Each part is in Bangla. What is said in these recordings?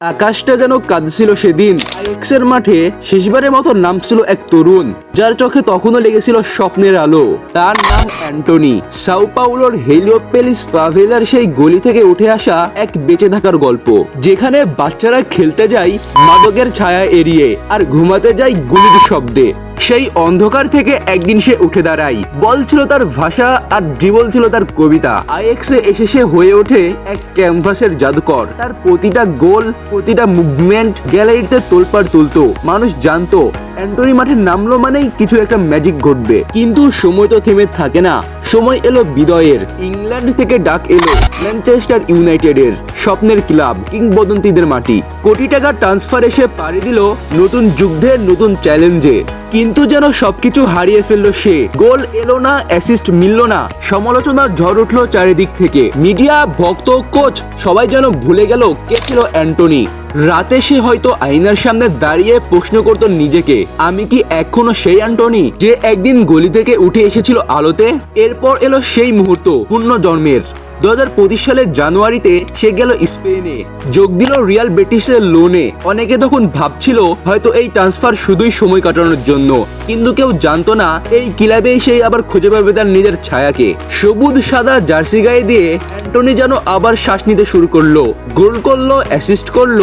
আকাশটা যেন কাঁদছিল সেদিন। আইএক্সের মাঠে শেষবারের মতো নামছিল এক তরুণ, যার চোখে তখনও লেগেছিল স্বপ্নের আলো। তার নাম অ্যান্টনি। সাউপাউলোর হেলিওপেলিস পাভেলার সেই গলি থেকে উঠে আসা এক বেঁচে থাকার গল্প, যেখানে বাচ্চারা খেলতে যায় মাদকের ছায়া এড়িয়ে আর ঘুমাতে যায় গুলির শব্দে। সেই অন্ধকার থেকে একদিন সে উঠে দাঁড়ায়। বল ছিল তার ভাষা আর ড্রিবল ছিল তার কবিতা। আইএক্সে এসে সে হয়ে ওঠে এক ক্যানভাসের জাদুকর। তার প্রতিটা গোল, প্রতিটা মুভমেন্ট গ্যালারিতে তোলপাড় তুলতো। মানুষ জানতো অ্যান্টনি মাঠে নামলো মানেই কিছু একটা ম্যাজিক ঘটবে। কিন্তু সময় তো থেমে থাকে না। সময় এলো বিদয়ের। ইংল্যান্ড থেকে ডাক এলো ম্যানচেস্টার ইউনাইটেডের স্বপ্নের ক্লাব, কিংবদন্তিদের মাটি। কোটি টাকা ট্রান্সফার এসে পাড়ি দিল নতুন যুদ্ধের নতুন চ্যালেঞ্জে কিন্তু যেন সবকিছু হারিয়ে ফেলল সে। গোল এলো না অ্যাসিস্ট মিলল না। সমালোচনার ঝড় উঠল চারিদিক থেকে। মিডিয়া ভক্ত কোচ সবাই যেন ভুলে গেল কে ছিল অ্যান্টনি। রাতে সে হয়তো আয়নার সামনে দাঁড়িয়ে প্রশ্ন করত নিজেকে, আমি কি এখনও সেই অ্যান্টনি যে একদিন গলি থেকে উঠে এসেছিল আলোতে? এরপর এলো সেই মুহূর্ত পূর্ণ জন্মের। দু হাজার পঁচিশ সালের জানুয়ারিতে সে গেল স্পেনে। যোগ দিল রিয়াল বেটিসের লোনে। অনেকে তখন ভাবছিল, হয়তো এই ট্রান্সফার শুধুই সময় কাটানোর জন্য। কিন্তু কেউ জানতো না, এই ক্লাবেই সেই আবার খুঁজে পাবে তার নিজের ছায়াকে। সবুজ, সাদা জার্সি গায়ে দিয়ে অ্যান্টনি যেন আবার শ্বাস নিতে শুরু করল। গোল করল অ্যাসিস্ট করল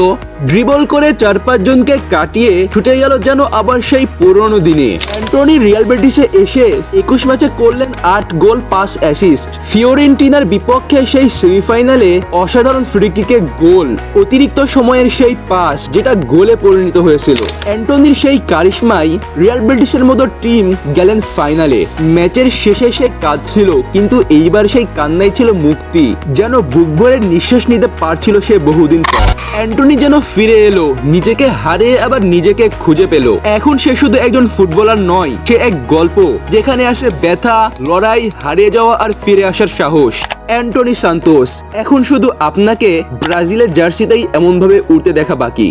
ড্রিবল করে চার পাঁচজনকে কাটিয়ে ছুটে গেল যেন আবার সেই পুরনো দিনে। অ্যান্টনি রিয়াল বেটিসে এসে একুশ ম্যাচে করলেন আট গোল, পাঁচ অ্যাসিস্ট ফিওরেন্টিনার বিপক্ষে সেই সেমিফাইনালে অসাধারণ ফ্রি কিকে গোল, অতিরিক্ত সময়ের সেই পাস যেটা গোলে পরিণত হয়েছিল। অ্যান্টনির সেই কারিশমাই রিয়াল ব্রিটিশের মতো টিম গেলেন ফাইনালে ম্যাচের শেষে সে কাঁদছিল, কিন্তু এইবার সেই কান্নাই ছিল মুক্তি। যেন বুক ভরে নিঃশ্বাস নিতে পারছিল সে বহুদিন পর। অ্যান্টনি যেন ফিরে এলো, নিজেকে হারিয়ে আবার নিজেকে খুঁজে পেল। এখন সে শুধু একজন ফুটবলার নয়, সে এক গল্প, যেখানে আসে ব্যথা, লড়াই, হারিয়ে যাওয়া আর ফিরে আসার সাহস। অ্যান্টনি সান্তোস, এখন শুধু আপনাকে ব্রাজিলের জার্সিতেই এমনভাবে উড়তে দেখা বাকি।